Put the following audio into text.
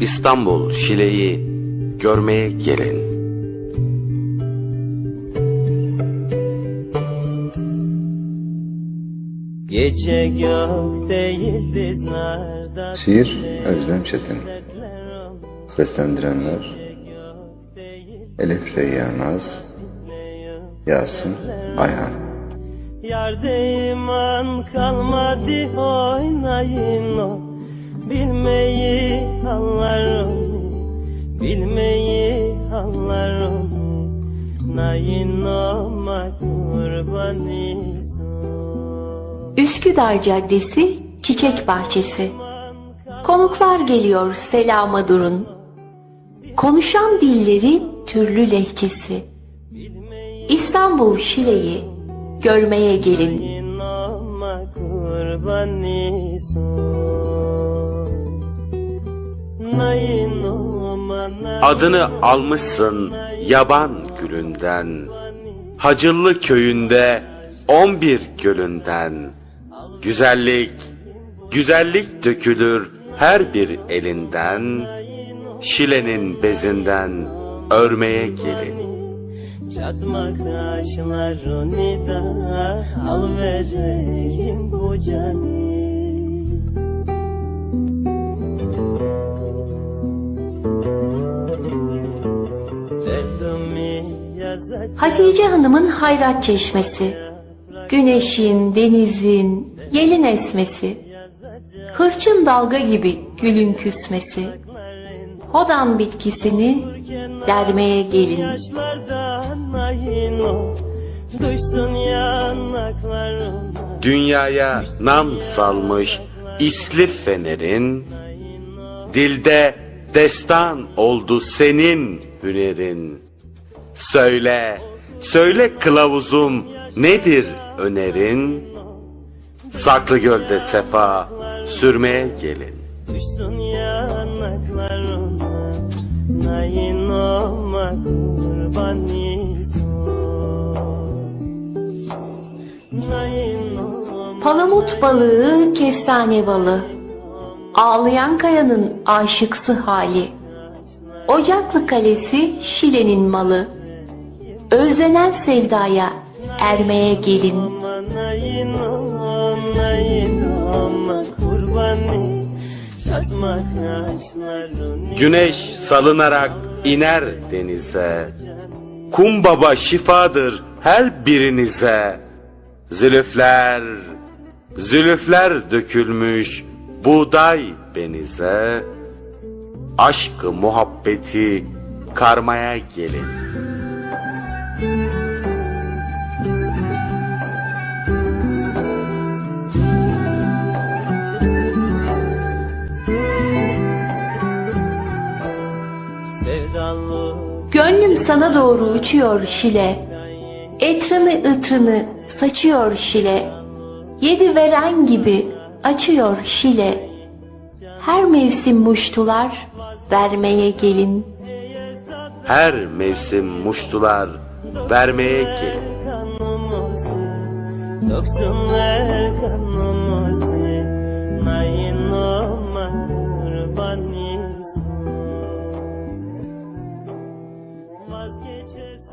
İstanbul Şile'yi görmeye gelin. Gece gökte yıldızlarda Şiir Özlem Çetin. Seslendirenler Elif Reyyan Naz Yasin Ayhan Yerde iman kalmadı oynayın o. Bilmeyi anlar onu Bilmeyi anlar onu. Nayin olma kurban isun Üsküdar Caddesi Çiçek Bahçesi. Konuklar geliyor selama durun. Konuşan dilleri türlü lehçesi. İstanbul Şile'yi görmeye gelin Adını almışsın yaban gülünden. Hacıllı köyünde 11 gölünden. Güzellik, güzellik dökülür her bir elinden. Şilenin bezinden örmeye gelin. Çatma kaşlarını da al vereyim bu canı. Hatice Hanım'ın hayrat çeşmesi Güneşin, denizin, yelin esmesi Hırçın dalga gibi gülün küsmesi Hodan bitkisini dermeye gelin Dünyaya nam salmış isli fenerin. Dilde destan oldu senin hünerin. Söyle, söyle kılavuzum nedir önerin? Saklı gölde sefa sürmeye gelin. Düşsün yanaklarına Nayin olma kurban Palamut balığı, kestane balı Ağlayan kayanın aşıksı hali Ocaklı kalesi Şile'nin malı Özlenen sevdaya ermeye gelin Güneş salınarak iner denize. Kum baba şifadır her birinize. Zülüfler, zülüfler dökülmüş buğday benize. Aşkı muhabbeti karmaya gelin. Gönlüm sana doğru uçuyor Şile Etrını ıtrını saçıyor Şile Yedi veren gibi açıyor şile. Her mevsim muştular vermeye gelin. Her mevsim muştular vermeye gelin. Doksunlar kanımızı, nayin olma kurbanız. Vazgeçersin.